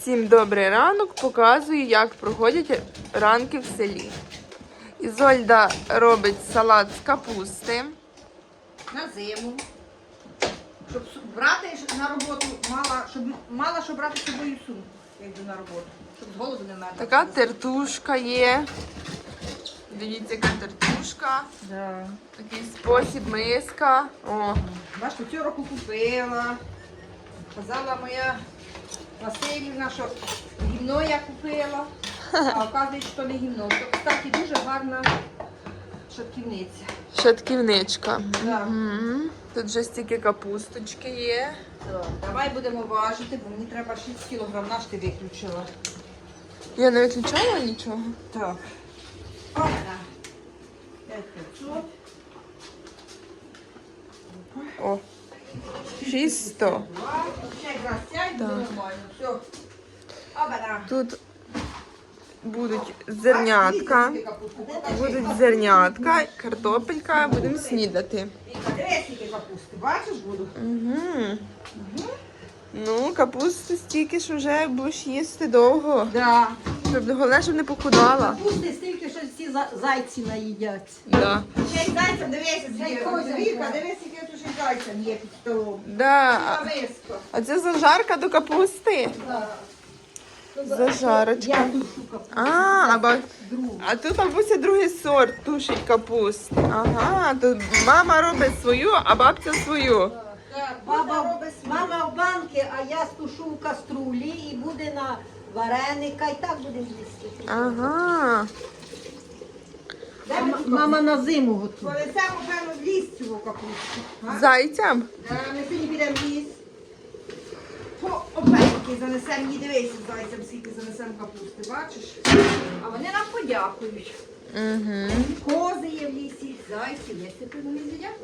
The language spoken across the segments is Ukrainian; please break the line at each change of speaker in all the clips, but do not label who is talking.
Всім добрий ранок. Показую, як проходять ранки в селі. Ізольда робить салат з капусти.
на зиму. Щоб брати на роботу, мала, щоб мала що брати з собою сумку, як йду на роботу. Щоб з голоду не мерзла.
Така тертушка є. Дивіться, яка тертушка.
Да.
Такий спосіб миска. О,
Бачите, цього року купила. Казала моя Васильівна, що гімно я купила. А оказується, що не гімно. То, кстати, дуже гарна шатківниця.
шатківничка.
Да.
Мгм. Тут вже стільки капусточки є.
Так, Давай будемо важити, бо мені треба 6 кілограм. Наш ти виключила.
Я не виключала нічого.
Так. Опа. 5500.
О, 600.
Два. Ще якраз сядь, буде
Так.
нормально. Все. Опа,
Тут будуть зернятка. Будуть зернятка, картопелька, будемо снідати.
Дресики капусти, бачиш, буду?
Угу. Ну, капусту стільки ж вже будеш їсти довго.
Да.
Щоб головне, щоб не похудала.
Капусти стільки, що всі зайці наїдять.
Да.
Ще й зайцем дивися, яке тут ще зайцем є під столом.
Да. А це зажарка до капусти. Зажарочка.
Я душу капусту.
А, а, ба- а тут бабуся другий сорт тушить капусти. Ага, то мама робить свою, а бабця свою.
Так,
Баба,
робить
мама в банки, а я стушу в каструлі і буде на вареника, і так будемо їсти.
Ага.
Де ми тут
Мама на зиму готує.
Понесемо, певно, в ліс цю капусту. а?
Зайцям.
Да, Ми сьогодні підемо в ліс. По опеньки занесемо, їй дивися зайцем, скільки занесемо капусти, бачиш? А вони нам подякують.
Угу.
Кози є в лісі, зайці, є тепер вони з'їдять.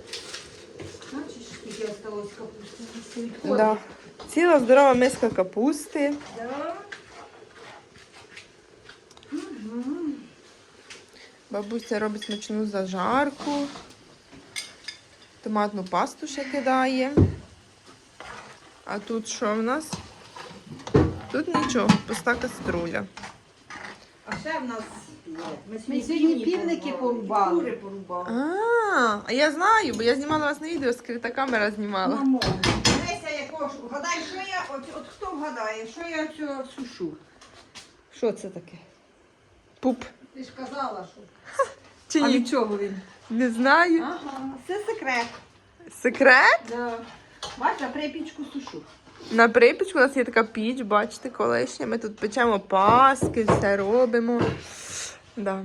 Бачиш, скільки осталось капусти. Кози.
Да. Ціла здорова миска капусти.
Да.
Бабуся робить смачну зажарку. Томатну пасту ще кидає. А тут що в нас? Тут нічого, пуста каструля.
А ще в нас є. Ми
сьогодні півники порубали.
Кури порубали.
А, а я знаю, бо я знімала вас на відео, скрита камера знімала.
Мамо.
Дивися, якого вгадай, що я, от, от хто вгадає, що я цього сушу?
Що це таке?
Пуп.
Ти ж казала, що.
Чи
А
ні?
від чого він?
Не знаю.
Ага, це секрет.
Секрет?
Да. Бач, я припічку сушу.
На припічку у нас є така піч, бачите, колишня. Ми тут печемо паски, все робимо. Да.